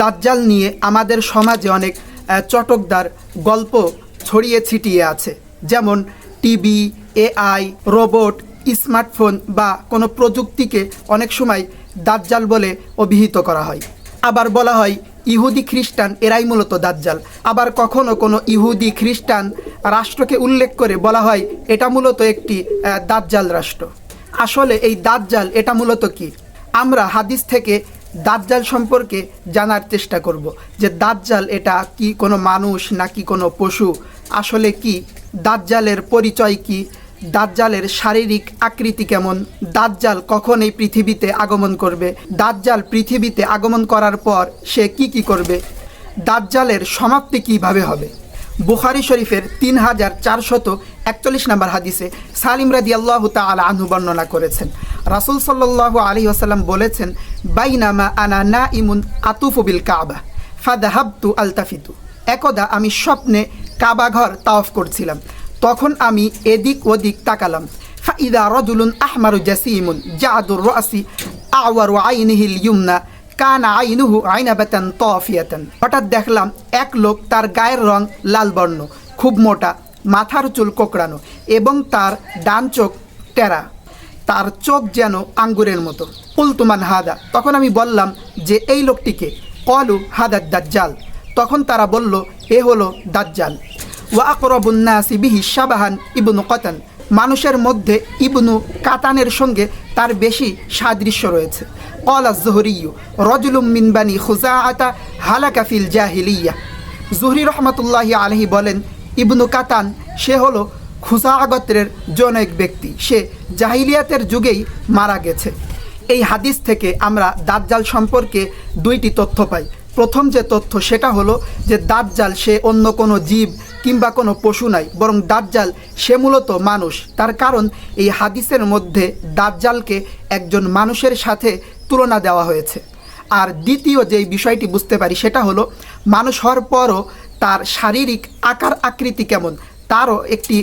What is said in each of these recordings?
দাজ্জাল নিয়ে আমাদের সমাজে অনেক চটকদার গল্প ছড়িয়ে ছিটিয়ে আছে। যেমন টিভি, এআই, রোবট, স্মার্টফোন বা কোনো প্রযুক্তিকে অনেক সময় দাজ্জাল বলে অভিহিত করা হয়। আবার বলা হয় ইহুদি খ্রিস্টান, এরাই মূলত দাজ্জাল। আবার কখনো কোনো ইহুদি খ্রিস্টান রাষ্ট্রকে উল্লেখ করে বলা হয় এটা মূলত একটি দাজ্জাল রাষ্ট্র। আসলে এই দাজ্জাল এটা মূলত কি? আমরা হাদিস থেকে দাজ্জাল সম্পর্কে জানার চেষ্টা করব যে দাজ্জাল এটা কি কোনো মানুষ নাকি কোনো পশু? আসলে কি দাজ্জালের পরিচয় কি? দাজ্জালের শারীরিক আকৃতি কেমন? দাজ্জাল কখন এই পৃথিবীতে আগমন করবে? দাজ্জাল পৃথিবীতে আগমন করার পর সে কি কি করবে? দাজ্জালের সমাপ্তি কীভাবে হবে? বুখারি শরীফের তিন হাজার চারশত একচল্লিশ নম্বর হাদিসে সালিম রাদি আল্লাহ তালা আনহু বর্ণনা করেছেন। রাসুল সাল্লাহ আলী আসাল্লাম বলেছেন, বাইনামা আনা না ইমুন আতুফু বিল কাবা ফাদাহাবতু আলতাফিতু। একদা আমি স্বপ্নে কাবা ঘর তাওফ করছিলাম। তখন আমি এদিক ওদিক তাকালাম। ফাইদা রজুলুন আহমারু জাসিমুন জাদুর রাসি আওয়ার আইনিহিল ইউমনা। কান আইনুহু আইনাবাতান তফিয়াতান। হঠাৎ দেখলাম এক লোক তার গায়ের রং লাল বর্ণ, খুব মোটা, মাথার চুল কোকড়ানো এবং তার ডান চোখ টেরা। তার চোখ যেন আঙ্গুরের মতো। উলতুমান হাদা। তখন আমি বললাম যে, এই লোকটিকে? কলু হাদার দাজ্জাল। তখন তারা বলল, এ হলো দাজ্জাল। ওয়া আকরবুন্নাসি বিহি শাবাহান ইবনু কতান। মানুষের মধ্যে ইবনু কাতানের সঙ্গে তার বেশি সাদৃশ্য রয়েছে। কলা জহরিয়ু রজুলুম মিনবানি খুজাআতা হালাকা ফিল জাহিলিয়া। জুহরি রহমতুল্লাহি আলহি বলেন, ইবনু কাতান, সে হলো খুজা আগত্রের জনৈক ব্যক্তি। সে জাহিলিয়াতের যুগেই মারা গেছে। এই হাদিস থেকে আমরা দাজ্জাল সম্পর্কে দুইটি তথ্য পাই। প্রথম যে তথ্য সেটা হলো যে দাজ্জাল সে অন্য কোনো জীব কিংবা কোনো পশু নাই, বরং দাজ্জাল, সে মূলত মানুষ। তার কারণ এই হাদিসের মধ্যে দাজ্জালকে একজন মানুষের সাথে তুলনা দেওয়া হয়েছে। আর দ্বিতীয় যেই বিষয়টি বুঝতে পারি, সেটা হলো মানুষ হওয়ার পরও তার শারীরিক আকার আকৃতি কেমন, তারও একটি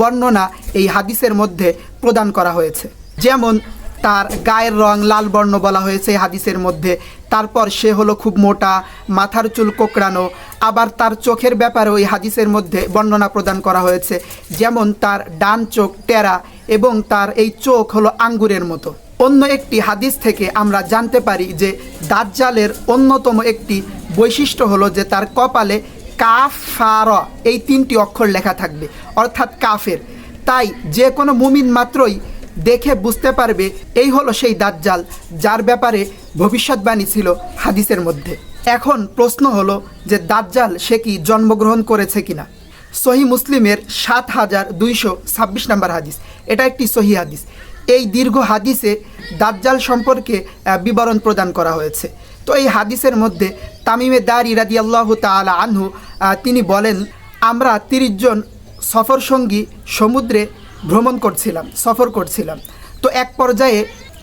বর্ণনা এই হাদিসের মধ্যে প্রদান করা হয়েছে। যেমন তার গায়ের রং লাল বর্ণ বলা হয়েছে হাদিসের মধ্যে। তারপর সে হলো খুব মোটা, মাথার চুল কোকড়ানো, আবার তার চোখের ব্যাপারে ওই হাদিসের মধ্যে বর্ণনা প্রদান করা হয়েছে। যেমন তার ডান চোখ টেরা এবং তার এই চোখ হলো আঙ্গুরের মতো। অন্য একটি হাদিস থেকে আমরা জানতে পারি যে দাজ্জালের অন্যতম একটি বৈশিষ্ট্য হলো যে তার কপালে কাফার এই তিনটি অক্ষর লেখা থাকবে, অর্থাৎ কাফের। তাই যে কোনো মুমিন মাত্রই দেখে বুঝতে পারবে এই হলো সেই দাজ্জাল, যার ব্যাপারে ভবিষ্যৎবাণী ছিল হাদিসের মধ্যে। এখন প্রশ্ন হলো যে দাজ্জাল সে কি জন্মগ্রহণ করেছে কিনা? সহি মুসলিমের সাত হাজার দুইশো ছাব্বিশ নম্বর হাদিস। এটা একটি সহি হাদিস। এই দীর্ঘ হাদিসে দাজ্জাল সম্পর্কে বিবরণ প্রদান করা হয়েছে। তো এই হাদিসের মধ্যে তামিমে দার ইরাদি আল্লাহ তালা আনহু তিনি বলেন, আমরা তিরিশ জন সফর সঙ্গী সমুদ্রে ভ্রমণ করছিলাম, সফর করছিলাম। তো এক পর্যায়ে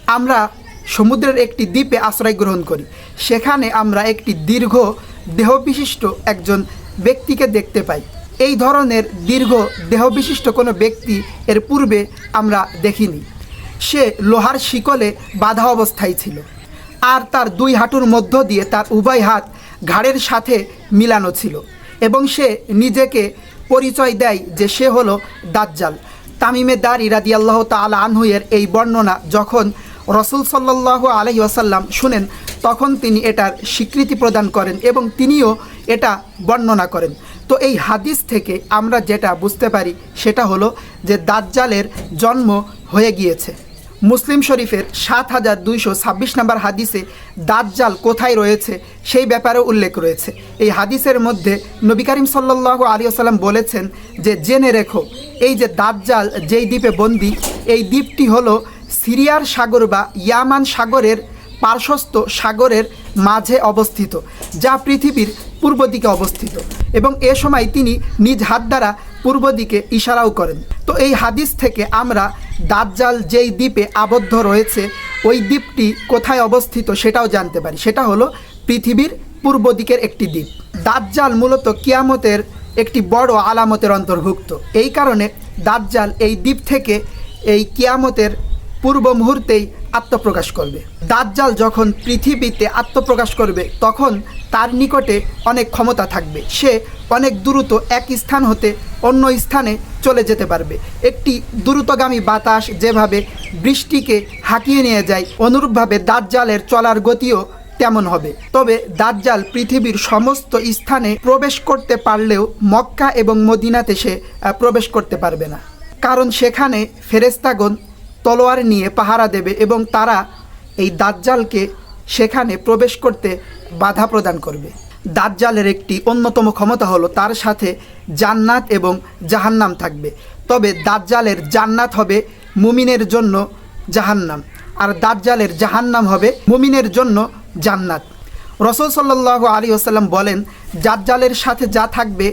আমরা সমুদ্রের একটি দ্বীপে আশ্রয় গ্রহণ করি। সেখানে আমরা একটি দীর্ঘ দেহবিশিষ্ট একজন ব্যক্তিকে দেখতে পাই। এই ধরনের দীর্ঘ দেহবিশিষ্ট কোনো ব্যক্তি এর পূর্বে আমরা দেখিনি। সে লোহার শিকলে বাধা অবস্থায় ছিল। আর তার দুই হাঁটুর মধ্য দিয়ে তার উভয় হাত ঘাড়ের সাথে মিলানো ছিল এবং সে নিজেকে পরিচয় দেয় যে সে হলো দাজ্জাল। তামিমে দার ইরাদি আল্লাহ তাল আনহুয়ের এই বর্ণনা যখন রসুল সাল্লাহ আলহি আসাল্লাম শুনেন, তখন তিনি এটার স্বীকৃতি প্রদান করেন এবং তিনিও এটা বর্ণনা করেন। তো এই হাদিস থেকে আমরা যেটা বুঝতে পারি, সেটা হলো যে দাজ্জালের জন্ম হয়ে গিয়েছে। মুসলিম শরীফের সাত হাজার দুইশো ছাব্বিশ নম্বর হাদিসে দাজ্জাল কোথায় রয়েছে সেই ব্যাপারেও উল্লেখ রয়েছে। এই হাদিসের মধ্যে নবী করিম সাল্লাহ আলী আসাল্লাম বলেছেন যে, জেনে রেখো, এই যে দাজ্জাল যেই দ্বীপে বন্দি, এই দ্বীপটি হলো সিরিয়ার সাগর বা ইয়ামান সাগরের পার্শ্বস্থ সাগরের মাঝে অবস্থিত, যা পৃথিবীর পূর্ব দিকে অবস্থিত এবং এ সময় তিনি নিজ হাত দ্বারা পূর্ব দিকে ইশারাও করেন। তো এই হাদিস থেকে আমরা দাজ্জাল যেই দ্বীপে আবদ্ধ রয়েছে, ওই দ্বীপটি কোথায় অবস্থিত সেটাও জানতে পারি। সেটা হলো পৃথিবীর পূর্ব দিকের একটি দ্বীপ। দাজ্জাল মূলত কিয়ামতের একটি বড় আলামতের অন্তর্ভুক্ত। এই কারণে দাজ্জাল এই দ্বীপ থেকে এই কিয়ামতের পূর্ব মুহূর্তেই আত্মপ্রকাশ করবে। দাজ্জাল যখন পৃথিবীতে আত্মপ্রকাশ করবে, তখন তার নিকটে অনেক ক্ষমতা থাকবে। সে অনেক দ্রুত এক স্থান হতে অন্য স্থানে চলে যেতে পারবে। একটি দ্রুতগামী বাতাস যেভাবে বৃষ্টিকে হাঁকিয়ে নিয়ে যায়, অনুরূপভাবে দাজ্জালের চলার গতিও তেমন হবে। তবে দাজ্জাল পৃথিবীর সমস্ত স্থানে প্রবেশ করতে পারলেও মক্কা এবং মদিনাতে সে প্রবেশ করতে পারবে না। কারণ সেখানে ফেরেস্তাগণ তলোয়ার নিয়ে পাহারা দেবে এবং তারা এই দাজ্জালকে সেখানে প্রবেশ করতে বাধা প্রদান করবে। দাজ্জালের একটি অন্যতম ক্ষমতা হলো তার সাথে জান্নাত এবং জাহান্নাম থাকবে। তবে দাজ্জালের জান্নাত হবে মুমিনের জন্য জাহান্নাম, আর দাজ্জালের জাহান্নাম হবে মুমিনের জন্য জান্নাত। রসুল সাল্লাহ আলী আসাল্লাম বলেন, দাজ্জালের সাথে যা থাকবে,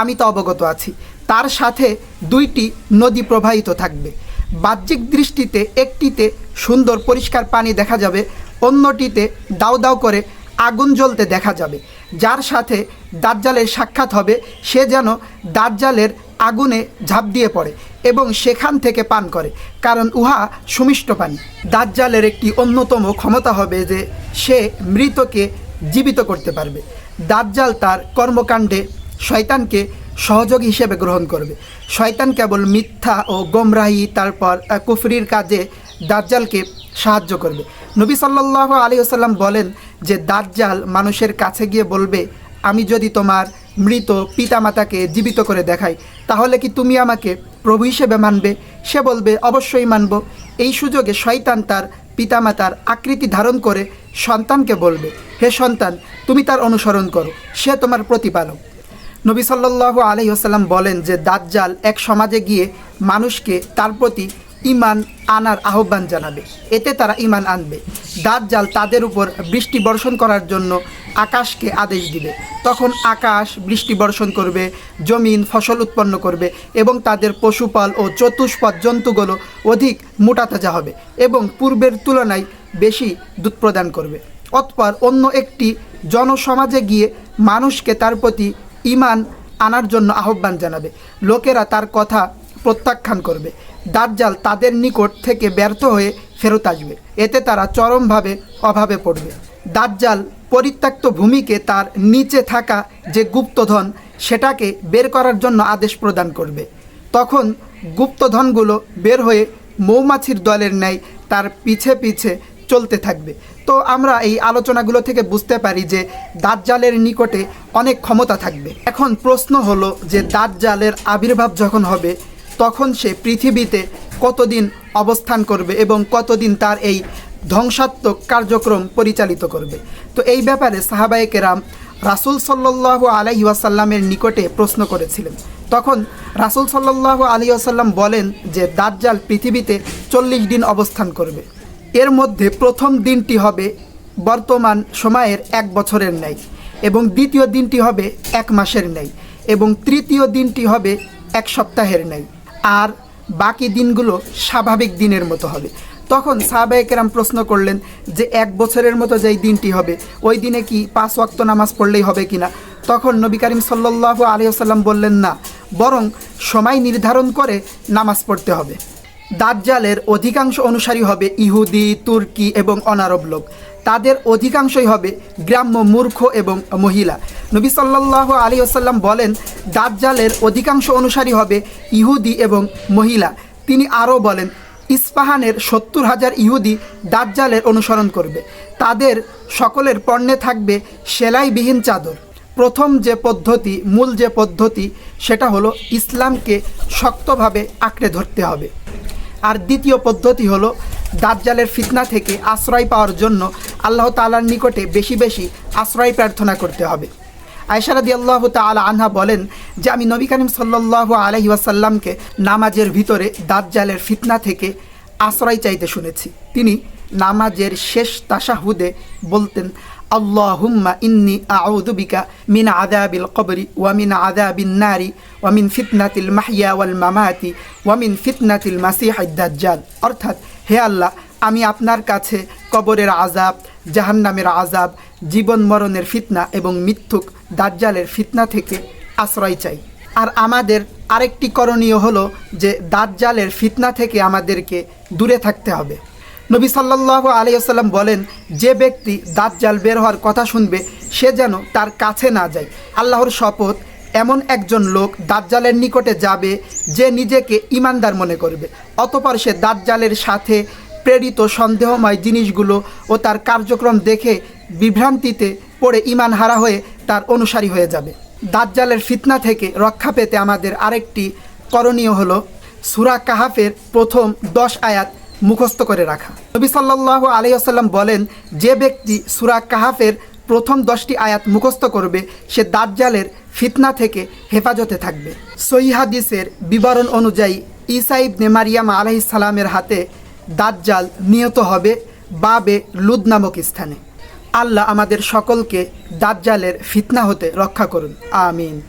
আমি তো অবগত আছি। তার সাথে দুইটি নদী প্রবাহিত থাকবে। বাহ্যিক দৃষ্টিতে একটিতে সুন্দর পরিষ্কার পানি দেখা যাবে, অন্যটিতে দাউ দাউ করে আগুন জ্বলতে দেখা যাবে। যার সাথে দাজ্জালের সাক্ষাৎ হবে, সে যেন দাজ্জালের আগুনে ঝাঁপ দিয়ে পড়ে এবং সেখান থেকে পান করে, কারণ উহা সুমিষ্ট পানি। দাজ্জালের একটি অন্যতম ক্ষমতা হবে যে সে মৃতকে জীবিত করতে পারবে। দাজ্জাল তার কর্মকাণ্ডে শয়তানকে সহযোগী হিসেবে গ্রহণ করবে। শয়তান কেবল মিথ্যা ও গোমরাহি, তারপর কুফরির কাজে দাজ্জালকে সাহায্য করবে। নবী সাল্লাহ আলী আসাল্লাম বলেন যে, দাজ্জাল মানুষের কাছে গিয়ে বলবে, আমি যদি তোমার মৃত পিতামাতাকে জীবিত করে দেখাই, তাহলে কি তুমি আমাকে প্রভু হিসেবে মানবে সে বলবে, অবশ্যই মানব। এই সুযোগে শয়তান তার পিতামাতার আকৃতি ধারণ করে সন্তানকে বলবে, হে সন্তান, তুমি তার অনুসরণ করো, সে তোমার প্রতিপালক। নবী সাল্লাহ আলহি আসাল্লাম বলেন যে দাজ্জাল এক সমাজে গিয়ে মানুষকে তার প্রতি ইমান আনার আহ্বান জানাবে। এতে তারা ইমান আনবে। দাজ্জাল তাদের উপর বৃষ্টি বর্ষণ করার জন্য আকাশকে আদেশ দিবে। তখন আকাশ বৃষ্টি বর্ষণ করবে, জমিন ফসল উৎপন্ন করবে এবং তাদের পশুপাল ও চতুষ্পদ জন্তুগুলো অধিক মোটা তাজা হবে এবং পূর্বের তুলনায় বেশি দুধ প্রদান করবে। অতপর অন্য একটি জনসমাজে গিয়ে মানুষকে তার প্রতি ইমান আনার জন্য আহ্বান জানাবে। লোকেরা তার কথা প্রত্যাখ্যান করবে। দাজ্জাল তাদের নিকট থেকে ব্যর্থ হয়ে ফেরত আসবে। এতে তারা চরমভাবে অভাবে পড়বে। দাজ্জাল পরিত্যক্ত ভূমিকে তার নিচে থাকা যে গুপ্তধন, সেটাকে বের করার জন্য আদেশ প্রদান করবে। তখন গুপ্তধনগুলো বের হয়ে মৌমাছির দলের ন্যায় তার পিছে পিছে চলতে থাকবে। তো আমরা এই আলোচনাগুলো থেকে বুঝতে পারি যে দাজ্জালের নিকটে অনেক ক্ষমতা থাকবে। এখন প্রশ্ন হলো যে দাজ্জালের আবির্ভাব যখন হবে, তখন সে পৃথিবীতে কতদিন অবস্থান করবে এবং কতদিন তার এই ধ্বংসাত্মক কার্যক্রম পরিচালিত করবে? তো এই ব্যাপারে সাহাবায়ে কেরাম রাসুল সাল্লাহ আলহি ওয়াসাল্লামের নিকটে প্রশ্ন করেছিলেন। তখন রাসুল সাল্লাহ আলী আসাল্লাম বলেন যে দাজ্জাল পৃথিবীতে চল্লিশ দিন অবস্থান করবে। এর মধ্যে প্রথম দিনটি হবে বর্তমান সময়ের এক বছরের ন্যায় এবং দ্বিতীয় দিনটি হবে এক মাসের ন্যায় এবং তৃতীয় দিনটি হবে এক সপ্তাহের ন্যায়। আর বাকি দিনগুলো স্বাভাবিক দিনের মতো হবে। তখন সাহাবাহিকেরাম প্রশ্ন করলেন যে এক বছরের মতো যেই দিনটি হবে, ওই দিনে কি পাঁচ ওয়াক্ত নামাজ পড়লেই হবে কিনা? তখন নবী করিম সাল্লাহ আলিয়াল্লাম বললেন, না, বরং সময় নির্ধারণ করে নামাজ পড়তে হবে। দাজ্জালের অধিকাংশ অনুসারী হবে ইহুদি, তুর্কি এবং অনারব লোক। তাদের অধিকাংশই হবে গ্রাম্য মূর্খ এবং মহিলা। নবী সাল্লাহ আলী আসাল্লাম বলেন, দাজ্জালের অধিকাংশ অনুসারী হবে ইহুদি এবং মহিলা। তিনি আরও বলেন, ইস্পাহানের সত্তর হাজার ইহুদি দাজ্জালের অনুসরণ করবে। তাদের সকলের পণ্যে থাকবে সেলাইবিহীন চাদর। প্রথম যে পদ্ধতি, মূল যে পদ্ধতি, সেটা হলো ইসলামকে শক্তভাবে আঁকড়ে ধরতে হবে। আর দ্বিতীয় পদ্ধতি হলো দাজ্জালের ফিতনা থেকে আশ্রয় পাওয়ার জন্য আল্লাহ তালার নিকটে বেশি বেশি আশ্রয় প্রার্থনা করতে হবে। আয়সারাদি আল্লাহ তালা আনহা বলেন যে, আমি নবী করিম সাল্লাহ আলহি ওয়াসাল্লামকে নামাজের ভিতরে দাজ্জালের ফিতনা থেকে আশ্রয় চাইতে শুনেছি। তিনি নামাজের শেষ তাসাহুদে বলতেন আল্লাহুম্মা ইন্নি আউদুবিকা মিন আদাবিল কবরি ওয়ামিন আদাবিন নারি ওয়ামিন ফিতনাতিল মাহিয়া ওয়াল মামাতি ওয়ামিন ফিতনাতিল মাসিহ দাজ্জাল অর্থাৎ হে আল্লাহ, আমি আপনার কাছে কবরের আজাব জাহান্নামের আজাব জীবন মরণের ফিতনা এবং মিথ্যুক দাজ্জালের ফিতনা থেকে আশ্রয় চাই। আর আমাদের আরেকটি করণীয় হলো যে দাজ্জালের ফিতনা থেকে আমাদেরকে দূরে থাকতে হবে। নবী সাল্লাহ আলিয়াল্লাম বলেন, যে ব্যক্তি দাজ্জাল বের হওয়ার কথা শুনবে, সে যেন তার কাছে না যায়। আল্লাহর শপথ, এমন একজন লোক দাজ্জালের নিকটে যাবে, যে নিজেকে ইমানদার মনে করবে। অতপর সে দাজ্জালের সাথে প্রেরিত সন্দেহময় জিনিসগুলো ও তার কার্যক্রম দেখে বিভ্রান্তিতে পড়ে ইমান হারা হয়ে তার অনুসারী হয়ে যাবে। দাজ্জালের ফিতনা থেকে রক্ষা পেতে আমাদের আরেকটি করণীয় হলো, সুরা কাহাফের প্রথম দশ আয়াত মুখস্থ করে রাখা। নবী সাল্লাহ আলহিহাল্লাম বলেন, যে ব্যক্তি সুরা কাহাফের প্রথম দশটি আয়াত মুখস্থ করবে, সে দাজ্জালের ফিতনা থেকে হেফাজতে থাকবে। সহি হাদিসের বিবরণ অনুযায়ী ঈসা ইবনে মারিয়াম আলাইহিস সালামের হাতে দাজ্জাল নিহত হবে বাবে লুদ নামক স্থানে। আল্লাহ আমাদের সকলকে দাজ্জালের ফিতনা হতে রক্ষা করুন। আমিন।